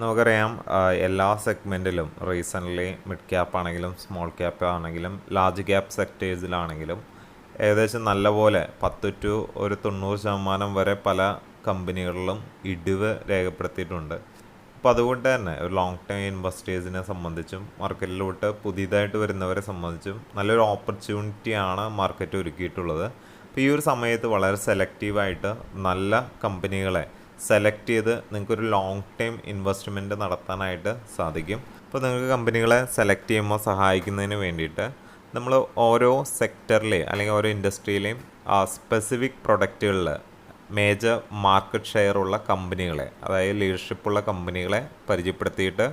നമുക്കറിയാം എല്ലാ സെഗ്മെന്റിലും റീസെന്റ്ലി മിഡ് ക്യാപ്പ് ആണെങ്കിലും സ്മോൾ ക്യാപ്പ് ആണെങ്കിലും ലാർജ് ക്യാപ്പ് സെക്ടേഴ്സിലാണെങ്കിലും ഏകദേശം നല്ലപോലെ പത്ത് ടു ഒരു തൊണ്ണൂറ് ശതമാനം വരെ പല കമ്പനികളിലും ഇടിവ് രേഖപ്പെടുത്തിയിട്ടുണ്ട്. അപ്പോൾ അതുകൊണ്ട് തന്നെ ഒരു ലോങ് ടൈം ഇൻവെസ്റ്റേഴ്സിനെ സംബന്ധിച്ചും മാർക്കറ്റിലോട്ട് പുതിയതായിട്ട് വരുന്നവരെ സംബന്ധിച്ചും നല്ലൊരു ഓപ്പർച്യൂണിറ്റിയാണ് മാർക്കറ്റ് ഒരുക്കിയിട്ടുള്ളത്. അപ്പോൾ ഈ ഒരു സമയത്ത് വളരെ സെലക്റ്റീവായിട്ട് നല്ല കമ്പനികളെ സെലക്ട് ചെയ്ത് നിങ്ങൾക്കൊരു ലോങ് ടൈം ഇൻവെസ്റ്റ്മെന്റ് നടത്താനായിട്ട് സാധിക്കും. അപ്പോൾ നിങ്ങൾക്ക് കമ്പനികളെ സെലക്ട് ചെയ്യുമ്പോൾ സഹായിക്കുന്നതിന് വേണ്ടിയിട്ട് നമ്മൾ ഓരോ സെക്ടറിലെയും അല്ലെങ്കിൽ ഓരോ ഇൻഡസ്ട്രിയിലെയും സ്പെസിഫിക് പ്രൊഡക്റ്റുകളിൽ മേജർ മാർക്കറ്റ് ഷെയർ ഉള്ള കമ്പനികളെ അതായത് ലീഡർഷിപ്പുള്ള കമ്പനികളെ പരിചയപ്പെടുത്തിയിട്ട്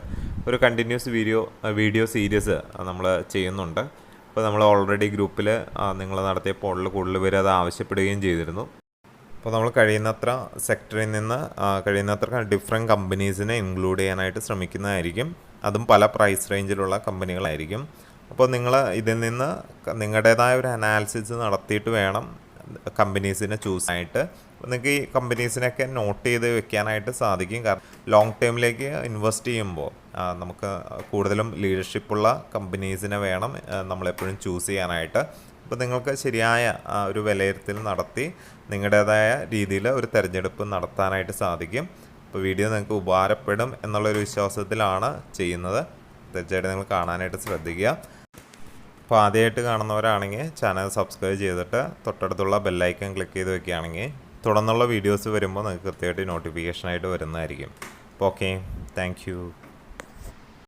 ഒരു കണ്ടിന്യൂസ് വീഡിയോ വീഡിയോ സീരീസ് നമ്മൾ ചെയ്യുന്നുണ്ട്. അപ്പോൾ നമ്മൾ ഓൾറെഡി ഗ്രൂപ്പിൽ നിങ്ങൾ നടത്തിയ പോളിൽ കൂടുതൽ പേര് അത് ആവശ്യപ്പെടുകയും ചെയ്തിരുന്നു. അപ്പോൾ നമ്മൾ കഴിയുന്നത്ര സെക്ടറിൽ നിന്ന് കഴിയുന്നത്ര ഡിഫറെന്റ് കമ്പനീസിനെ ഇൻക്ലൂഡ് ചെയ്യാനായിട്ട് ശ്രമിക്കുന്നതായിരിക്കും. അതും പല പ്രൈസ് റേഞ്ചിലുള്ള കമ്പനികളായിരിക്കും. അപ്പോൾ നിങ്ങൾ ഇതിൽ നിന്ന് നിങ്ങളുടേതായ ഒരു അനാലിസിസ് നടത്തിയിട്ട് വേണം കമ്പനീസിനെ ചൂസ് ആയിട്ട് നിങ്ങൾക്ക് ഈ കമ്പനീസിനൊക്കെ നോട്ട് ചെയ്ത് വെക്കാനായിട്ട് സാധിക്കും. കാരണം ലോങ് ടേമിലേക്ക് ഇൻവെസ്റ്റ് ചെയ്യുമ്പോൾ നമുക്ക് കൂടുതലും ലീഡർഷിപ്പുള്ള കമ്പനീസിനെ വേണം നമ്മളെപ്പോഴും ചൂസ് ചെയ്യാനായിട്ട്. അപ്പോൾ നിങ്ങൾക്ക് ശരിയായ ഒരു വിലയിരുത്തൽ നടത്തി നിങ്ങളുടേതായ രീതിയിൽ ഒരു തിരഞ്ഞെടുപ്പ് നടത്താനായിട്ട് സാധിക്കും. അപ്പോൾ വീഡിയോ നിങ്ങൾക്ക് ഉപകാരപ്പെടും എന്നുള്ളൊരു വിശ്വാസത്തിലാണ് ചെയ്യുന്നത്. തീർച്ചയായിട്ടും നിങ്ങൾ കാണാനായിട്ട് ശ്രദ്ധിക്കുക. അപ്പോൾ ആദ്യമായിട്ട് കാണുന്നവരാണെങ്കിൽ ചാനൽ സബ്സ്ക്രൈബ് ചെയ്തിട്ട് തൊട്ടടുത്തുള്ള ബെല്ലൈക്കൺ ക്ലിക്ക് ചെയ്ത് വെക്കുകയാണെങ്കിൽ തുടർന്നുള്ള വീഡിയോസ് വരുമ്പോൾ നിങ്ങൾക്ക് കൃത്യമായിട്ട് നോട്ടിഫിക്കേഷനായിട്ട് വരുന്നതായിരിക്കും. അപ്പോൾ ഓക്കെ താങ്ക്